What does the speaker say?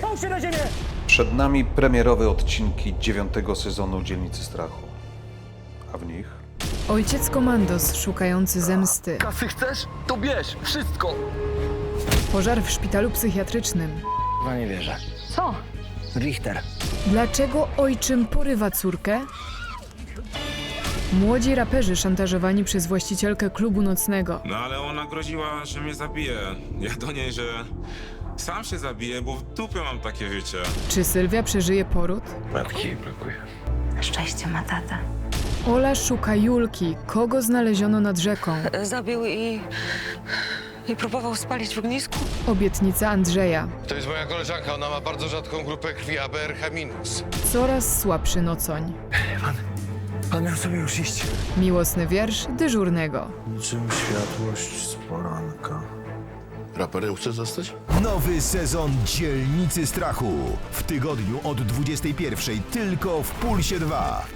Połóż się na ziemię! Przed nami premierowe odcinki dziewiątego sezonu Dzielnicy Strachu. A w nich Ojciec komandos szukający zemsty. Kasy chcesz? To bierz, wszystko! Pożar w szpitalu psychiatrycznym. Chyba nie wierzę. Co? Richter. Dlaczego ojczym porywa córkę? Młodzi raperzy szantażowani przez właścicielkę klubu nocnego. No ale ona groziła, że mnie zabije. Ja do niej, że sam się zabiję, bo w dupie mam takie życie. Czy Sylwia przeżyje poród? Matki jej brakuje. Szczęście ma tata. Ola szuka Julki, kogo znaleziono nad rzeką. Zabił i... i próbował spalić w ognisku? Obietnica Andrzeja. To jest moja koleżanka, ona ma bardzo rzadką grupę krwi ABRH-. Coraz słabszy nocoń. Pan miał sobie już iść. Miłosny wiersz dyżurnego. Czym światłość z poranka. Raperem chcesz zostać? Nowy sezon Dzielnicy Strachu. W tygodniu od 21.00 tylko w Pulsie 2.